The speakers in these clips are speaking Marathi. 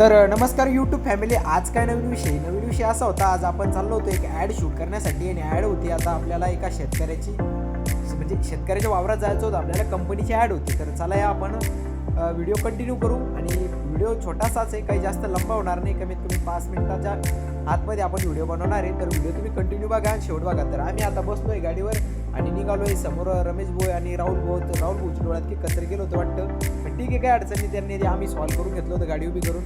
तर नमस्कार यूट्यूब फॅमिली आज काय नवीन विषय? नवीन विषय असा होता आज आपण चाललो होतो एक ॲड शूट करण्यासाठी आणि ॲड होती आता आपल्याला एका शेतकऱ्याची म्हणजे शेतकऱ्याच्या वावरात जायचं होतं आपल्याला कंपनीची ॲड होती. तर चला या आपण व्हिडिओ कंटिन्यू करू आणि व्हिडिओ छोटासाच आहे काही जास्त लंबा होणार नाही कमीत कमी पाच मिनिटाच्या आतमध्ये आपण व्हिडिओ बनवणार आहे. तर व्हिडिओ तुम्ही कंटिन्यू बघा आणि शेवट बघा. तर आम्ही आता बसलोय गाडीवर. आणि निघालोय समोर रमेश भोय आणि राहुल भोत तर राहुल भोईच्या डोळ्यात की कचरे गेलो होतं वाटतं? पण ठीक आहे काय अडचण त्यांनी ते आम्ही सॉल्व्ह करून घेतलं होतं गाडी उभी करून.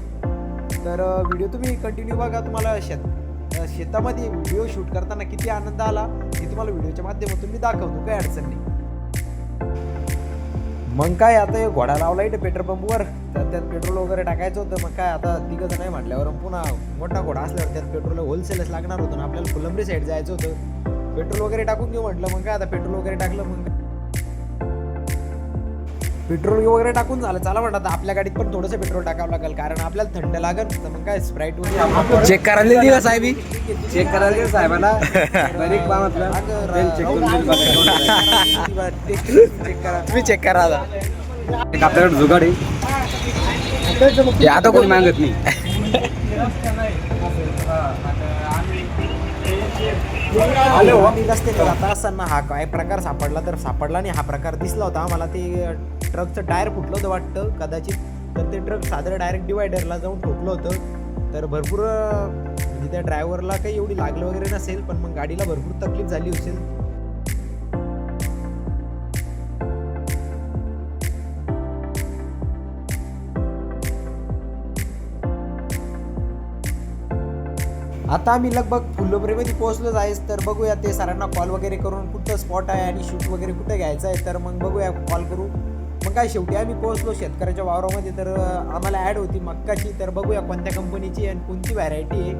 तर व्हिडिओ तुम्ही कंटिन्यू बघा तुम्हाला शेत शेतामध्ये व्हिडिओ शूट करताना किती आनंद आला हे तुम्हाला व्हिडिओच्या माध्यमातून मी दाखवतो. काय अडचण नाही. मग काय आता हे घोडा लावला इथे पेट्रोल पंपवर तर त्यात पेट्रोल वगैरे टाकायचं होतं. मग काय आता तिघं नाही म्हटल्यावर पुन्हा मोठा घोडा असल्यावर त्यात पेट्रोल होलसेलच लागणार होतं ना आपल्याला फुलंबरी साईड जायचं होतं. पेट्रोल वगैरे टाकून घेऊ म्हटलं मग काय आता पेट्रोल वगैरे टाकलं मग? पेट्रोल वगैरे टाकून झालं चला म्हणतात आता आपल्या गाडीत पण थोडंसं पेट्रोल टाकावं लागेल कारण आपल्याला थंड लागेल. तर मग काय स्प्राईट वगैरे चेक करायला दिला साहेबी. चेक करायला गेलं साहेबाला. बारीक बा म्हटलं तेल चेक करून दिलं बघा. चेक करा. तुम्ही चेक करा आता. आपल्याकडे जुगाड आहे. आता कोण मागत नाही? आलो. आम्ही रस्त्याने असताना हा काय प्रकार सापडला तर सापडला नाही. हा प्रकार दिसला होता. आम्हाला ते ट्रकचं टायर फुटलं होतं वाटतं कदाचित. तर ते ट्रक साधारण डायरेक्ट डिवायडरला जाऊन ठोकलं होतं. तर भरपूर म्हणजे त्या ड्रायव्हरला काही एवढी लागलं वगैरे नसेल पण मग गाडीला भरपूर तकलीफ झाली असेल. आता आम्ही लगभग फुल्लोबरीमध्ये पोहोचलोच आहेस तर बघूया ते सरांना कॉल वगैरे करून कुठं स्पॉट आहे आणि शूट वगैरे कुठं घ्यायचं आहे तर मग बघूया कॉल करू. मग काय शेवटी आम्ही पोहोचलो शेतकऱ्याच्या वावरामध्ये तर आम्हाला ॲड होती मक्काची तर बघूया कोणत्या कंपनीची आणि कोणती व्हरायटी आहे.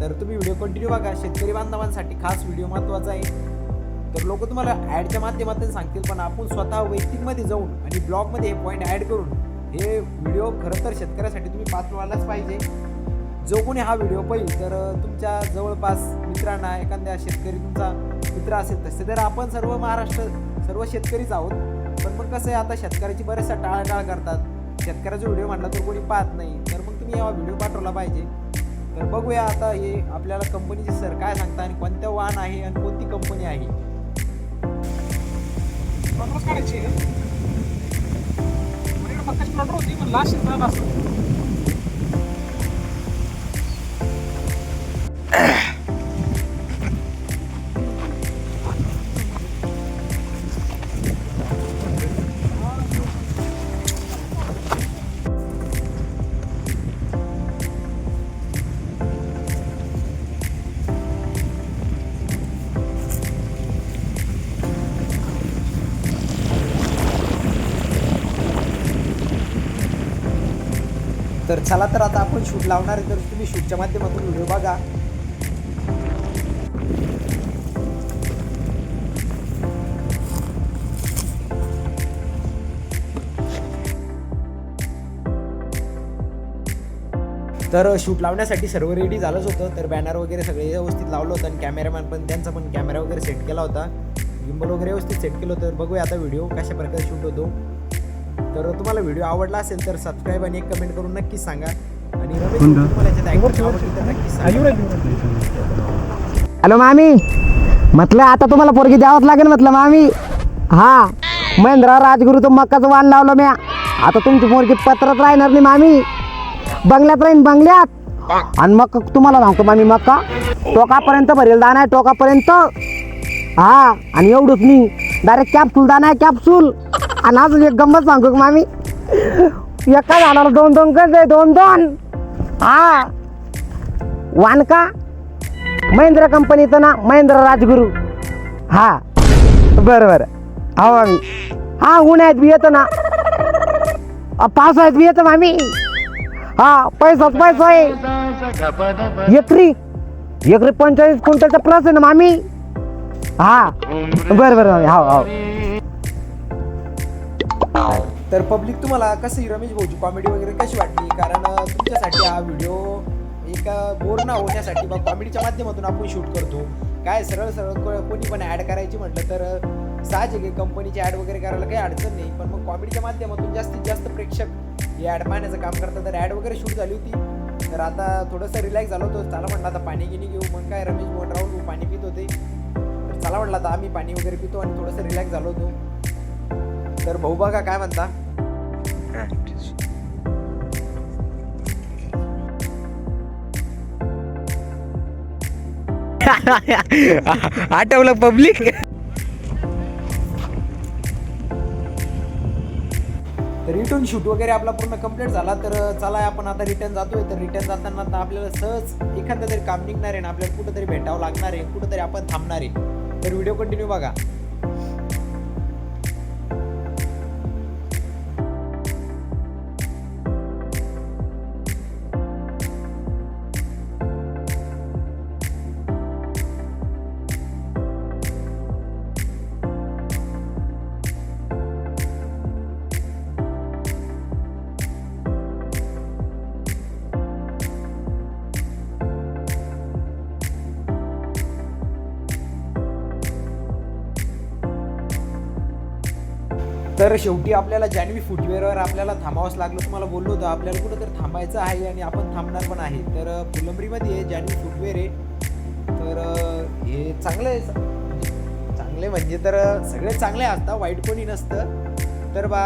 तर तुम्ही व्हिडिओ कंटिन्यू बघा. शेतकरी बांधवांसाठी खास व्हिडिओ महत्त्वाचा आहे. तर लोक तुम्हाला ॲडच्या माध्यमातून सांगतील पण आपण स्वतः वैयक्तिकमध्ये जाऊन आणि ब्लॉगमध्ये हे पॉईंट ॲड करून हे व्हिडिओ खरं तर शेतकऱ्यासाठी तुम्ही पाठवायलाच पाहिजे. जो कोणी हा व्हिडिओ पाहिल तर तुमच्या जवळपास मित्रांना एखाद्या शेतकरी तुमचा मित्र असेल तसे तर आपण सर्व महाराष्ट्र सर्व शेतकरीच आहोत. पण मग कसं आहे आता शेतकऱ्याची बऱ्याचशा टाळाटाळ करतात. शेतकऱ्याचा व्हिडिओ म्हटला तर कोणी पाहत नाही. तर मग तुम्ही हा व्हिडिओ पाठवला पाहिजे. तर बघूया आता हे आपल्याला कंपनीचे सर काय सांगता आणि कोणत्या वाहन आहे आणि कोणती कंपनी आहे. तर चला तर आता आपण शूट लावणार आहे. तर तुम्ही शूटच्या माध्यमातून व्हिडिओ बघा. तर शूट लावण्यासाठी सर्व रेडी झालंच होतं. तर बॅनर वगैरे सगळे व्यवस्थित लावलं होतं आणि कॅमेरामॅन पण त्यांचा पण कॅमेरा वगैरे सेट केला होता. गिंबल वगैरे व्यवस्थित सेट केलं होतं. तर बघूया आता व्हिडिओ कशा प्रकारे शूट होतो. तर तुम्हाला व्हिडिओ आवडला असेल तर सबस्क्राईब आणि एक कमेंट करून नक्कीच सांगा. आणि रमेश भाऊ, तुम्हाला याच्यात acting आवडली तर नक्कीच सांगा. हॅलो मामी! म्हटलं आता तुम्हाला पोरगी द्यावंच लागेल म्हटलं मामी. हा महेंद्र राजगुरु तो मक्काचं वाण लावलं म्या. आता तुमची पोरगी पत्रच राहणार नाही मामी. बंगल्यात. राहीन बंगल्यात आणि मग तुम्हाला सांगतो मामी मक्का टोकापर्यंत भरेल दाना आहे टोकापर्यंत. हा आणि एवढंच नाही डायरेक्ट कॅप्सूल दाना आहे कॅप्सूल आणि अजून एक गंमत सांगतो का मामी? एका झाडाला दोन दोन गज आहे दोन दोन. हा. वान का महेंद्र कंपनीचं ना महेंद्र राजगुरू. हा. बरं बरं. हो आम्ही हा उन्हाळ्यात बी येतो ना. पावसाळ्यात बी येतो आम्ही हा पैसाच पैसा आहे. एकरी एकरी पंचेचाळीस क्विंटलचा प्लस आहे ना मामी? हा. बरं बरं मामी तर पब्लिक तुम्हाला कशी रमेश भाऊची कॉमेडी वगैरे कशी वाटली? कारण तुमच्यासाठी हा व्हिडिओ एक बोर ना होण्यासाठी बा कॉमेडीच्या माध्यमातून आपण शूट करतो. काय सरळ सरळ कोणी पण ॲड करायची म्हटलं तर साहजिक आहे. कंपनीची ॲड वगैरे करायला काही अडचण नाही. पण मग कॉमेडीच्या माध्यमातून जास्तीत जास्त प्रेक्षक हे ॲड पाहण्याचं काम करतात तर ॲड वगैरे शूट झाली होती. तर आता थोडंसं रिलॅक्स झालो होतो. चला म्हटलं आता पाणी गिनी घेऊ. मग काय रमेश मोहन राहुल पाणी पित होते. तर चला म्हटलं आता आम्ही पाणी वगैरे पितो आणि थोडंसं रिलॅक्स झालो होतो. तर भाऊ बघा काय म्हणता. आठवलं पब्लिक तर रिटर्न शूट वगैरे आपला पूर्ण कंप्लीट झाला तर चला आपण आता रिटर्न जातोय. तर रिटर्न जाताना आता आपल्याला सहज एखादं तरी काम निघणार आहे ना आपल्याला कुठंतरी भेटावं लागणार आहे कुठंतरी आपण थांबणार आहे. तर व्हिडिओ कंटिन्यू बघा. तर शेवटी आपल्याला जान्हवी फुटवेअरवर आपल्याला थांबावंच लागलं. तुम्हाला बोललो होतं आपल्याला कुठंतरी थांबायचं आहे आणि आपण थांबणार पण आहे. तर फुलंबरीमध्ये आहे जान्हवी फुटवेअर आहे. तर हे चांगलं आहे म्हणजे चांगले म्हणजे तर सगळे चांगले असतात वाईट कोणी नसतं. तर बा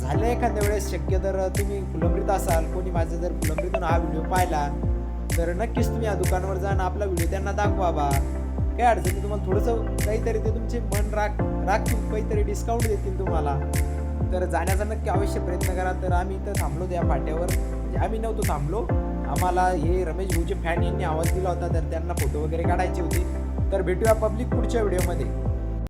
झालं एखाद्या वेळेस शक्य तर तुम्ही फुलंबरीत असाल. कोणी माझं जर फुलंबरीतून हा व्हिडिओ पाहिला तर नक्कीच तुम्ही या दुकानावर जा आणि आपला व्हिडिओ त्यांना दाखवा बा. काय अडचण नाही तुम्हाला थोडंसं काहीतरी ते तुमचे मन राख राखतील काहीतरी डिस्काउंट देतील तुम्हाला. तर जाण्याचा नक्की अवश्य प्रयत्न करा. तर आम्ही इथं थांबलो त्या फाट्यावर. म्हणजे आम्ही नव्हतो थांबलो. आम्हाला हे रमेश भाऊचे फॅन यांनी आवाज दिला होता तर त्यांना फोटो वगैरे काढायचे होते. तर भेटूया पब्लिक पुढच्या व्हिडिओमध्ये